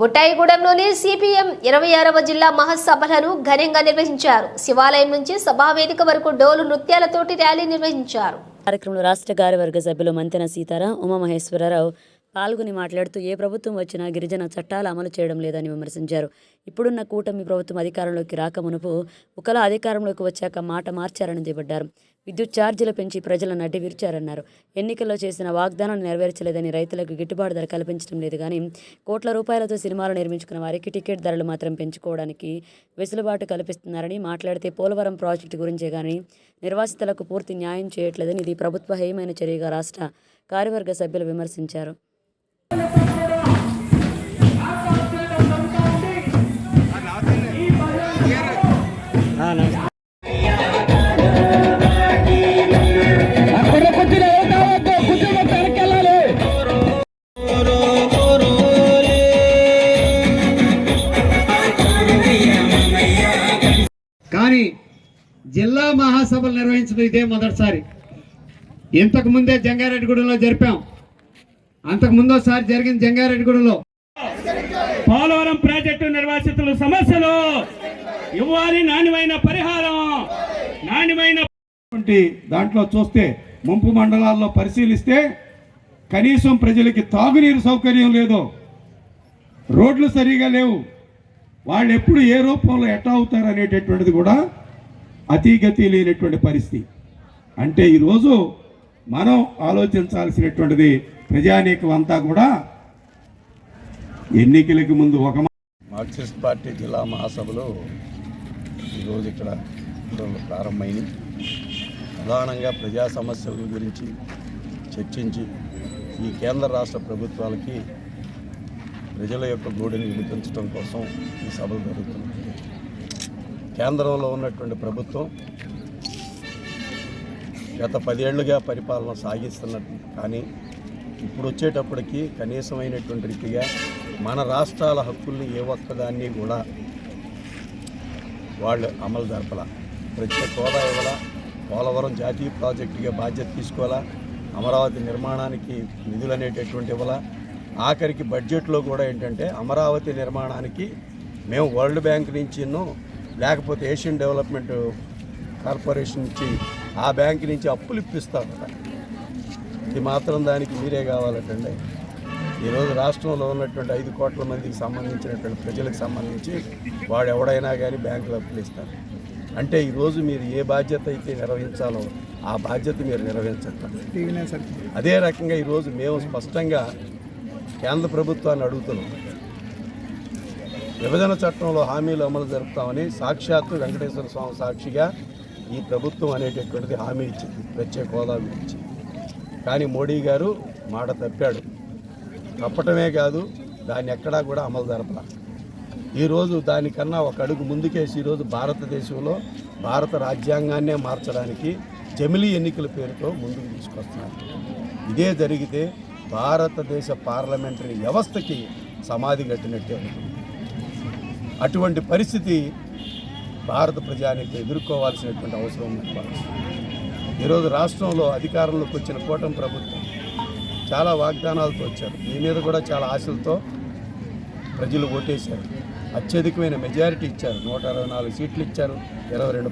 బుట్టాయిగూడెంలోని CPM ఇరవై ఆరవ జిల్లా మహాసభలను ఘనంగా నిర్వహించారు. శివాలయం నుంచి సభావేదిక వరకు డోలు నృత్యాలతోటి ర్యాలీ నిర్వహించారు. కార్యక్రమంలో రాష్ట్ర కార్యవర్గ సభ్యులు మంతెన సీతారాం ఉమామహేశ్వరరావు పాల్గొని మాట్లాడుతూ ఏ ప్రభుత్వం వచ్చినా గిరిజన చట్టాలు అమలు చేయడం లేదని విమర్శించారు. ఇప్పుడున్న కూటమి ప్రభుత్వం అధికారంలోకి రాక మునుపు ఒకలా అధికారంలోకి వచ్చాక మాట మార్చారని దిబడ్డారు విద్యుత్ ఛార్జీలు పెంచి ప్రజలను అడ్డి విరిచారన్నారు. ఎన్నికల్లో చేసిన వాగ్దానాన్ని నెరవేర్చలేదని రైతులకు గిట్టుబాటు ధర కల్పించడం లేదు కానీ కోట్ల రూపాయలతో సినిమాలు నిర్మించుకున్న వారికి టికెట్ ధరలు మాత్రం పెంచుకోవడానికి వెసులుబాటు కల్పిస్తున్నారని మాట్లాడితే పోలవరం ప్రాజెక్టు గురించే కానీ నిర్వాసితులకు పూర్తి న్యాయం చేయట్లేదని ఇది ప్రభుత్వ హేయమైన చర్యగా రాష్ట్ర కార్యవర్గ సభ్యులు విమర్శించారు. కానీ జిల్లా మహాసభలు నిర్వహించడం ఇదే మొదటిసారి. ఇంతకు ముందే జంగారెడ్డిగూడెంలో జరిపాం. అంతకు ముందోసారి జరిగింది జంగారెడ్డిగూడెంలో. పోలవరం ప్రాజెక్టు నిర్వాసితుల సమస్యలు ఇవ్వాలి నాణ్యమైన పరిహారం నాణ్యమైన వంటి దాంట్లో చూస్తే ముంపు మండలాల్లో పరిశీలిస్తే కనీసం ప్రజలకి తాగునీరు సౌకర్యం లేదు. రోడ్లు సరిగా లేవు. వాళ్ళు ఎప్పుడు ఏ రూపంలో ఎట్లా అవుతారు అనేటటువంటిది కూడా అతీగతి లేనటువంటి పరిస్థితి. అంటే ఈరోజు మనం ఆలోచించాల్సినటువంటిది ప్రజానీకం అంతా కూడా ఎన్నికలకి ముందు ఒక మార్క్సిస్ట్ పార్టీ జిల్లా మహాసభలో ఈరోజు ఇక్కడ ప్రారంభమైంది ప్రధానంగా ప్రజా సమస్యల గురించి చర్చించి ఈ కేంద్ర రాష్ట్ర ప్రభుత్వాలకి ప్రజల యొక్క గూడెని వినిపించడం కోసం ఈ సభలు జరుగుతున్నాయి. కేంద్రంలో ఉన్నటువంటి ప్రభుత్వం గత పదేళ్ళుగా పరిపాలన సాగిస్తున్నట్టు కానీ ఇప్పుడు వచ్చేటప్పటికి కనీసమైనటువంటి రీతిగా మన రాష్ట్రాల హక్కుల్ని ఏ ఒక్కదాన్ని కూడా వాళ్ళు అమలు జరపల. ప్రత్యేక హోదా ఇవ్వాల? పోలవరం జాతీయ ప్రాజెక్టుగా బాధ్యత తీసుకోవాలా? అమరావతి నిర్మాణానికి నిధులు అనేటటువంటి ఇవ్వాల? ఆఖరికి బడ్జెట్లో కూడా ఏంటంటే అమరావతి నిర్మాణానికి మేము వరల్డ్ బ్యాంక్ నుంచి లేకపోతే ఏషియన్ డెవలప్మెంట్ కార్పొరేషన్ నుంచి ఆ బ్యాంక్ నుంచి అప్పులు ఇప్పిస్తాం ఇది మాత్రం దానికి మీరే కావాలటండి. ఈరోజు రాష్ట్రంలో ఉన్నటువంటి ఐదు కోట్ల మందికి సంబంధించినటువంటి ప్రజలకు సంబంధించి వాడు ఎవడైనా కానీ బ్యాంకులు అప్పులు ఇస్తారు. అంటే ఈరోజు మీరు ఏ బాధ్యత అయితే నిర్వహించాలో ఆ బాధ్యత మీరు నిర్వహించట్లేదు. అదే రకంగా ఈరోజు మేము స్పష్టంగా కేంద్ర ప్రభుత్వాన్ని అడుగుతున్నాం. విభజన చట్టంలో హామీలు అమలు జరుపుతామని సాక్షాత్తు వెంకటేశ్వర స్వామి సాక్షిగా ఈ ప్రభుత్వం అనేటటువంటిది హామీ ఇచ్చింది. ప్రత్యేక హోదా గురించి కానీ మోడీ గారు మాట తప్పాడు. తప్పటమే కాదు దాన్ని ఎక్కడా కూడా అమలు జరపల. ఈరోజు దానికన్నా ఒక అడుగు ముందుకేసి ఈరోజు భారతదేశంలో భారత రాజ్యాంగాన్నే మార్చడానికి జమిలీ ఎన్నికల పేరుతో ముందుకు తీసుకొస్తున్నారు. ఇదే జరిగితే భారతదేశ పార్లమెంటరీ వ్యవస్థకి సమాధి కట్టినట్టే అటువంటి పరిస్థితి భారత ప్రజానికి ఎదుర్కోవాల్సినటువంటి అవసరం ఉంది. ఈరోజు రాష్ట్రంలో అధికారంలోకి వచ్చిన కూటమి ప్రభుత్వం చాలా వాగ్దానాలతో వచ్చారు. మీ మీద కూడా చాలా ఆశలతో ప్రజలు ఓటేశారు. అత్యధికమైన మెజారిటీ ఇచ్చారు. నూట అరవై నాలుగు సీట్లు ఇచ్చారు. ఇరవై రెండు